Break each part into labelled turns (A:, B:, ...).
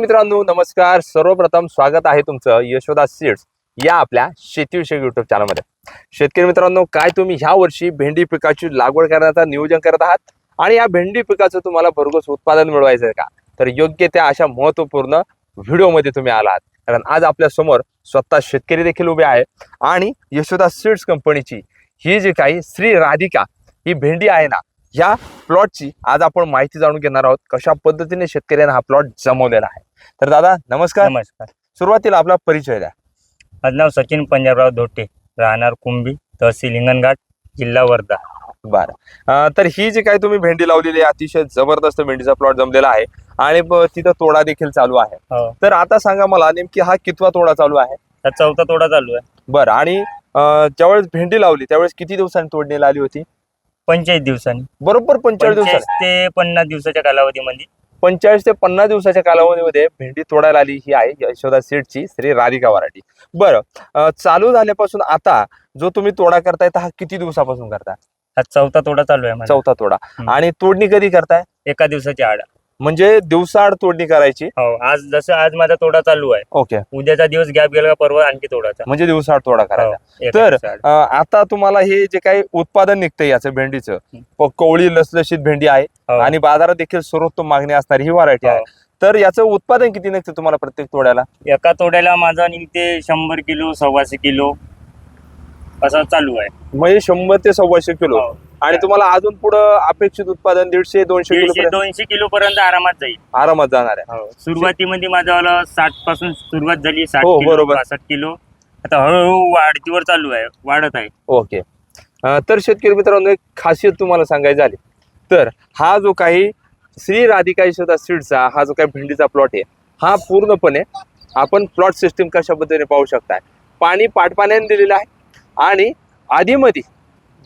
A: मित्रांनो नमस्कार. सर्वप्रथम स्वागत आहे तुमचं यशोदा सीड्स या आपल्या शेतीविषयक युट्यूब चॅनलमध्ये शेतकरी मित्रांनो काय तुम्ही ह्या वर्षी भेंडी पिकाची लागवड करण्याचा नियोजन करत आहात? आणि या भेंडी पिकाचं तुम्हाला भरघोस उत्पादन मिळवायचं आहे का? तर योग्य त्या अशा महत्त्वपूर्ण व्हिडिओमध्ये तुम्ही आलात. कारण आज आपल्यासमोर स्वतः शेतकरी देखील उभे आहे. आणि यशोदा सीड्स कंपनीची ही जी काही श्री राधिका ही भेंडी आहे ना या प्लॉटची आज आपण माहिती जाणून घेणार आहोत कशा पद्धतीने शेतकऱ्यांना हा प्लॉट जमवलेला आहे. तर दादा नमस्कार.
B: नमस्कार.
A: सुरुवातीला आपला परिचय द्या.
B: माझं नाव सचिन पंजाबराव धोटे राहणार कुंभी तहसील हिंगणघाट जिल्हा वर्धा.
A: बरं. तर ही जी काही तुम्ही भेंडी लावलेली आहे अतिशय जबरदस्त भेंडीचा प्लॉट जमलेला आहे आणि ब- तिथं तोडा देखील चालू आहे.
B: हो.
A: तर आता सांगा मला नेमकी हा कितवा तोडा चालू आहे?
B: हा चौथा तोडा चालू आहे.
A: बरं. आणि अं, ज्यावेळेस भेंडी लावली त्यावेळेस किती दिवसांनी तोडणीला आली होती?
B: पंचेचाळीस दिवसांनी.
A: बरोबर पंचेचाळीस
B: पंचेचाळीस
A: दिवसांनी.
B: ते पन्नास दिवसाच्या कालावधीमध्ये.
A: पंचेचाळीस ते पन्नास दिवसाच्या कालावधीमध्ये भेंडी तोडायला आली ही आहे यशोदा सीडची श्री राधिका वराठी. बरं अं, चालू झाल्यापासून आता जो तुम्ही तोडा करताय तर हा किती दिवसापासून करताय?
B: हा चौथा तोडा चालू आहे माझा.
A: चौथा तोडा.
B: हम्म.
A: आणि तोडणी कधी करताय?
B: एका दिवसाची आड.
A: म्हणजे दिवसाआड तोडणी करायची?
B: हो आज जसं आज माझा तोडा चालू आहे.
A: ओके.
B: उद्याचा दिवस गॅप गेला का परवा आणखी तोडाचा
A: म्हणजे दिवसाआड तोडा
B: हो,
A: करायचा. तर आता तुम्हाला हे जे काही उत्पादन निघतंय याचं भेंडीचं कवळी लसलशीत भेंडी आहे
B: हो,
A: आणि बाजारात देखील सर्वोत्तम मागणी असणारी ही व्हरायटी आहे.
B: हो.
A: तर याचं उत्पादन किती निघतं तुम्हाला प्रत्येक तोड्याला?
B: एका तोड्याला माझा निघते शंभर किलो सव्वाशे किलो असं चालू आहे.
A: म्हणजे शंभर ते सव्वाशे किलो. आणि तुम्हाला अजून पुढं अपेक्षित उत्पादन दीडशे दोनशे किलो
B: दोनशे किलो पर्यंत आरामात जाईल.
A: आरामात जाणार आहे.
B: हो सुरुवातीमध्ये माझा साठपासून सुरुवात झाली साठ
A: हो,
B: किलो
A: बरोबर.
B: पासष्ट किलो. आता हळूहळू वाढतीवर चालू आहे वाढत आहे.
A: ओके. अं, तर शेतकरी मित्रांनो एक खासियत तुम्हाला सांगायची झाली. तर हा जो काही श्री राधिका यशोदा सीडचा हा जो काही भेंडीचा प्लॉट आहे हा पूर्णपणे आपण प्लॉट सिस्टीम कशा पद्धतीने पाहू शकताय? पाणी पाटपाण्याने दिलेलं आहे आणि आधीमध्ये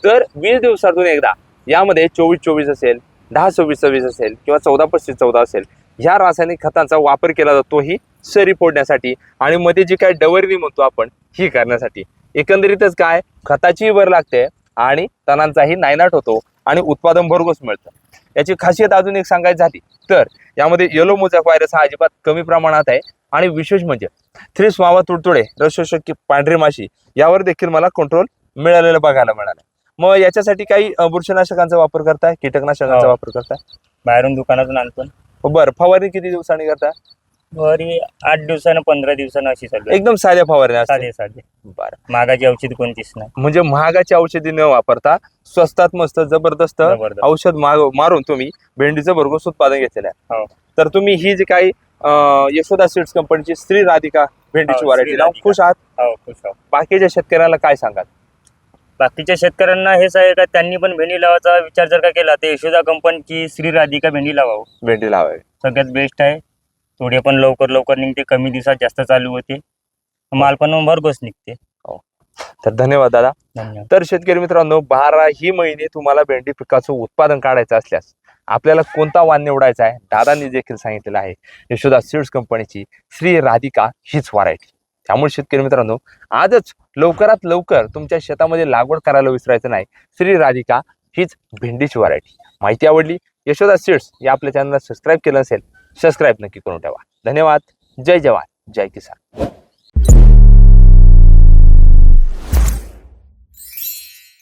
A: दर वीस दिवसातून एकदा. यामध्ये चोवीस चोवीस असेल दहा सव्वीस सव्वीस असेल किंवा चौदा पस्तीस चौदा असेल ह्या रासायनिक खतांचा वापर केला जातो ही सरी फोडण्यासाठी आणि मध्ये जी काय डवरणी म्हणतो आपण ही करण्यासाठी. एकंदरीतच काय खताचीही भर लागते आणि तणांचाही नायनाट होतो आणि उत्पादन भरघोस मिळतं. याची खासियत अजून एक सांगायची झाली तर यामध्ये येलो मोजॅक व्हायरस हा अजिबात कमी प्रमाणात आहे आणि विशेष म्हणजे थ्री स्वावा तुडतुडे रसशोषक पांढरी माशी यावर देखील मला कंट्रोल मिळालेलं बघायला मिळालं. मग याच्यासाठी काही अं, बुरशीनाशकांचा वापर करताय? कीटकनाशकांचा
B: हो.
A: वापर करताय?
B: बाहेरून दुकानातून आणतो.
A: बरं. फवारणी किती दिवसांनी करताय?
B: घरी आठ दिवसानं पंधरा दिवसानं अशी चालू आहे.
A: एकदम साध्या फवारणी असते
B: साधे साधे.
A: बरं.
B: मागाची औषध कोणतीच नाही.
A: म्हणजे महागाची औषधी न वापरता स्वस्तात मस्त जबरदस्त
B: जबरदस्त.
A: औषध माग- मारून तुम्ही भेंडीचं भरघोस उत्पादन घेतलेलं आहे.
B: हो.
A: तर तुम्ही ही जी काही अं, यशोदा सीड्स कंपनीची श्री राधिका भेंडीची
B: हो,
A: व्हरायटी
B: श्री
A: लावून
B: राधिका.
A: खुश आहात?
B: हो खुश आहो.
A: बाकीच्या शेतकऱ्याला काय सांगाल?
B: बाकीच्या शेतकऱ्यांना हेच आहे का त्यांनी पण भेंडी लावायचा विचार जर का केला तर यशोदा कंपनीची श्री राधिका भेंडी लावावं?
A: भेंडी लावावी.
B: सगळ्यात बेस्ट आहे. थोडे पण लवकर लवकर निघते कमी दिवसात जास्त चालू होते. माल पण भरघोस निघते.
A: तर धन्यवाद दादा.
B: धन्यवाद.
A: तर शेतकरी मित्रांनो बाराही महिने तुम्हाला भेंडी पिकाचं उत्पादन काढायचं असल्यास आपल्याला कोणता वाण निवडायचा आहे दादांनी देखील सांगितलेलं आहे. यशोदा सीड्स कंपनीची श्री राधिका हीच व्हरायटी. त्यामुळे शेतकरी मित्रांनो आजच लवकरात लवकर तुमच्या शेतामध्ये लागवड करायला विसरायचं नाही. श्री राधिका हीच भेंडीची व्हरायटी. माहिती आवडली? यशोदा सीड्स या आपल्या चॅनलला सबस्क्राईब केलं असेल सबस्क्राईब नक्की करून ठेवा. धन्यवाद. जय जवान. जय किसान.